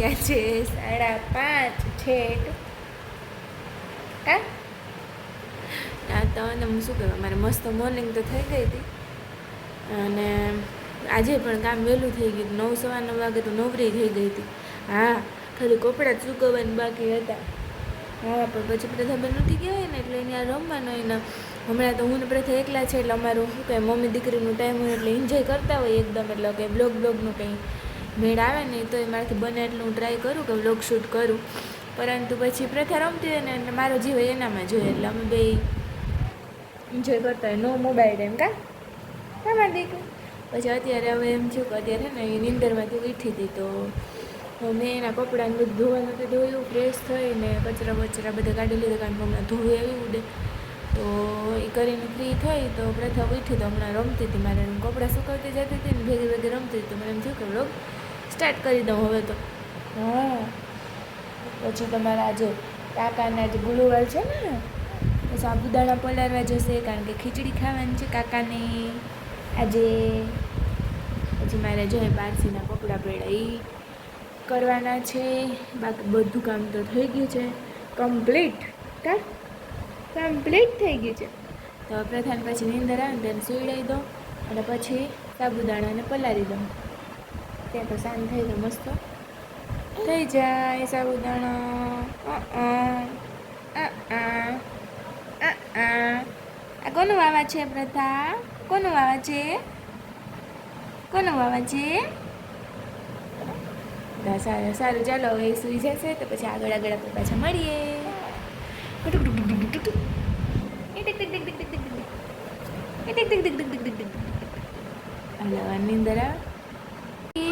ગયા છે, સાડા પાંચ છે હા? આ તો અને હું શું કહેવાય મારે મસ્ત મોર્નિંગ તો થઈ ગઈ હતી. અને આજે પણ કામ વહેલું થઈ ગયું, નવ સવા નવ વાગે તો નવરી થઈ ગઈ હતી. હા, ખાલી કપડાં જ સૂકવવાના બાકી હતા. હા, પણ પછી પ્રથાબેન ઉઠી ગયા હોય ને, એટલે એને રમવાનું ને હમણાં તો હું ને પ્રથા એકલા છે, એટલે અમારું શું કહે મમ્મી દીકરીનું ટાઈમ હોય એટલે એન્જોય કરતા હોય એકદમ, એટલે કે બ્લોગ બ્લોગનું કંઈ મેળ આવે ને તો એ મારાથી બને એટલું હું ટ્રાય કરું કે વ્લોગ શૂટ કરું. પરંતુ પછી પ્રથા રમતી હોય ને મારો જીવ એનામાં જોઈએ એટલે અમે બે એન્જોય કરતા હોય. નો મોબાઈલ એમ કા? હા, મારી દીકરી. પછી અત્યારે હવે એમ થયું કે અત્યારે ને એ નીંદરમાંથી ઉઠી હતી તો મેં એના કપડાને બધું ધોવાનું તો ધોયું ફ્રેશ થઈને કચરા બચરા બધા કાઢી લીધા કારણ કે હમણાં ધોવી એવી ઉડે. તો એ કરીને ફ્રી થઈ તો પ્રથા ઉઠી તો હમણાં રમતી હતી. મારે કપડાં સુકવતી જતી હતી ને ભેગી ભેગી રમતી હતી તો મને એમ થયું કે સ્ટાર્ટ કરી દઉં હવે તો. હા. પછી તમારા આજે કાકાના જે ગુરુવાર છે ને તો સાબુદાણા પલાળવા જશે, કારણ કે ખીચડી ખાવાની છે કાકાને. આજે પછી મારે જોઈએ પારસીના કપડાં પડ્યા એ કરવાના છે. બાકી બધું કામ તો થઈ ગયું છે. કમ્પ્લીટ. કા? કમ્પ્લીટ થઈ ગયું છે. તો પ્રધાન પછી નીંદર આવે તેને સુઈડાઈ દો અને પછી સાબુદાણાને પલાળી દો ત્યાં તો શાંત થઈ ગયો મસ્ત થઈ જાય સાબુદાણા આ કોનું વાવા છે પ્રથા કોનું વાવા છે કોનું વાવા છે સારું સારું ચાલો હવે સુઈ જશે તો પછી આગળ આગળ આપણે પાછા મળીએ. હાલો નિંદર આવે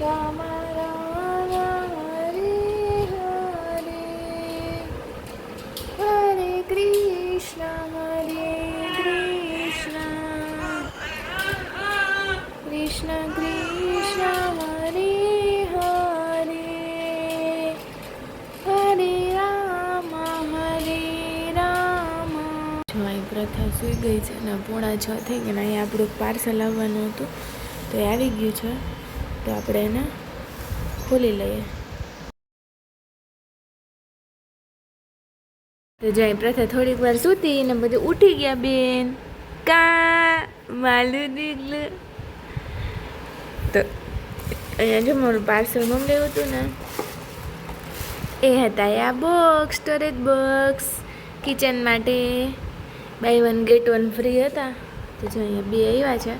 રામ રામ હરે હરે હરે કૃષ્ણ હરે કૃષ્ણ. કૃષ્ણ કૃષ્ણ હરે હરે હરે રામ હરે રામ પ્રથા સૂઈ ગઈ છે ને પોણા છ થઈ ગયા અહીંયા આપણું પાર્સલ આવવાનું હતું તો એ આવી ગયું છે તો આપણે એને ખોલી લઈએ. તો જય પ્રથા થોડીક વાર સૂતી ને બધું ઉઠી ગયા બેન. કા માલું દીકલું. તો અહીંયા જો મારું પાર્સલ મંગાવ્યું હતું ને, એ હતા આ બોક્સ સ્ટોરેજ બોક્સ કિચન માટે buy one get one free હતા. તો જો અહીંયા બે આવ્યા છે.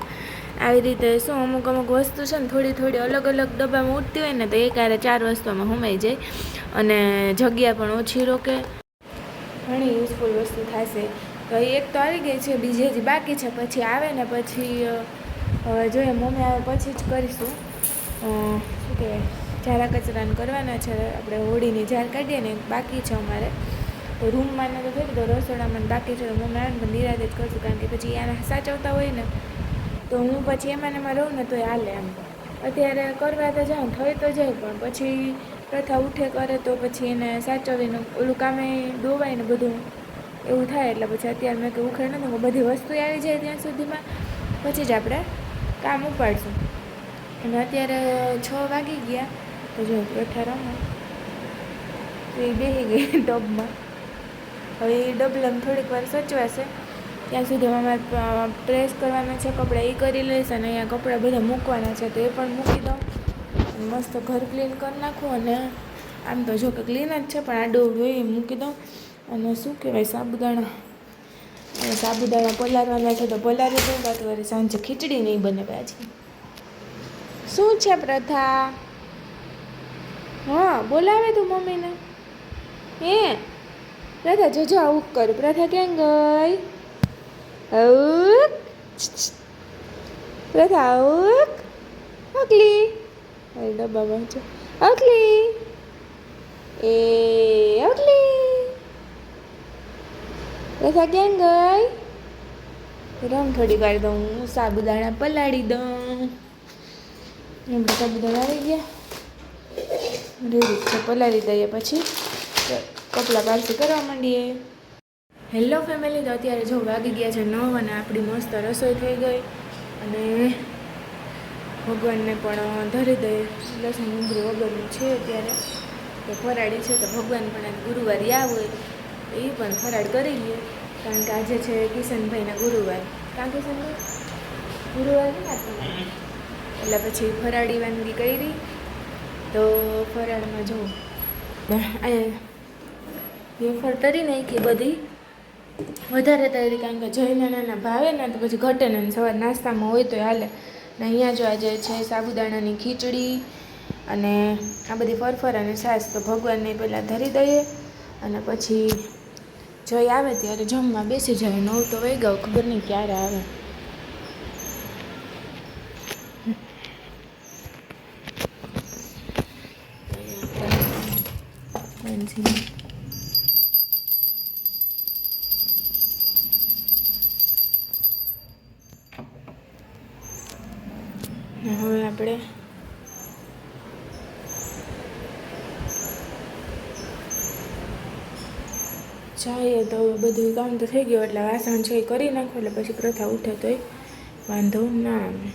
આવી રીતે શું અમુક અમુક વસ્તુ છે ને થોડી થોડી અલગ અલગ ડબ્બામાં ઉઠતી હોય ને તો એક આરે ચાર વસ્તુમાં સમાઈ જાય અને જગ્યા પણ ઓછી રોકે. ઘણી યુઝફુલ વસ્તુ થશે. તો એક તો આવી ગઈ છે, બીજી હજી બાકી છે. પછી આવે ને પછી હવે જોઈએ, મમ્મી આવે પછી જ કરીશું. શું કહેવાય? ઝારા કચરાને કરવાના છે. આપણે હોળીની ઝાર કાઢીએ ને, બાકી છે અમારે. તો રૂમમાં ને તો થઈ ગયું રસોડામાં બાકી છે. તો મમ્મી આવે ને જ કરશું, કારણ કે પછી એના સાચવતા હોય ને. તો હું પછી એમાં એમાં રહું ને તો હાલે એમ. અત્યારે કરવા તો જાઉં થઈ તો જાય, પણ પછી પ્રથા ઉઠે, કરે તો પછી એને સાચવીને ઓલું કામે ડોવાય ને બધું. એવું થાય એટલે પછી અત્યારે મેં કે ઉખેડ નથી. બધી વસ્તુ આવી જાય ત્યાં સુધીમાં, પછી જ આપણે કામ ઉપાડશું. અને અત્યારે છ વાગી ગયા, તો જો પ્રથા રમો. તો એ બેસી ગઈ ટબમાં હવે એ ડબલામાં થોડીક વાર સચવાશે. ત્યાં સુધી અમારે પ્રેસ કરવાના છે, કપડાં એ કરી લઈશ અને અહીંયા કપડાં બધા મૂકવાના છે, તો એ પણ મૂકી દઉં. મસ્ત ઘર ક્લીન કરી નાખું અને આમ તો જો કે ક્લીન જ છે, પણ આ ડોવડું એ મૂકી દઉં. અને શું કહેવાય, સાબુદાણા. અને સાબુદાણા પલાળવાના છે, તો પલાળી દઉં તો વળી સાંજે ખીચડી નહીં બને પાછી શું છે પ્રથા? હા, બોલાવે તું મમ્મીને. હે? પ્રથા, જજો આવું કર. પ્રથા, ક્યાં ગઈ? અઉક પ્રથા અઉક અગલી અરે ડબ્બામાં છે અગલી એ અગલી પ્રથા ક્યાં ગઈ રમ થોડી વાર દઉં સાબુદાણા પલાળી દઉં એમ સાબુદાણા આવી ગયા રેડી પલાળી દઈએ પછી કપડાં પારસી કરવા માંડીએ હેલો ફેમિલી તો અત્યારે જો વાગી ગયા છે નવ અને આપણી મસ્ત રસોઈ થઈ ગઈ અને ભગવાનને પણ ધરી દઈએ લસણ, ડુંગળી વગરનું છે અત્યારે. તો ફરાળી છે તો ભગવાન પણ ગુરુવારે હોય એ. પણ ફરાળ કરી લઈએ કારણ કે આજે છે કિશનભાઈના ગુરુવાર. કાં કિશનભાઈ? ગુરુવાર છે ને આજનો? એટલે પછી ફરાળી વાનગી કરી. તો ફરાળમાં જો વેફર તરી નાખી બધી. વધારે તૈયારી કારણ કે જઈને નાના ભાવે ને તો પછી ઘટે ને સવાર નાસ્તામાં હોય તો હાલે. ને અહીંયા જો આજે છે સાબુદાણાની ખીચડી અને આ બધી ફરફર અને છાશ તો ભગવાનને પહેલાં ધરી દઈએ અને પછી જોઈ આવે ત્યારે જમવા બેસી જાય. નવ તો વહી ગયો ખબર નહીં ક્યારે આવે. Thank ને હવે આપણે જઈએ તો બધું કામ તો થઈ ગયું, એટલે વાસણ છે એ કરી નાખો, એટલે પછી પ્રથા ઉઠે તોય વાંધો ના આવે.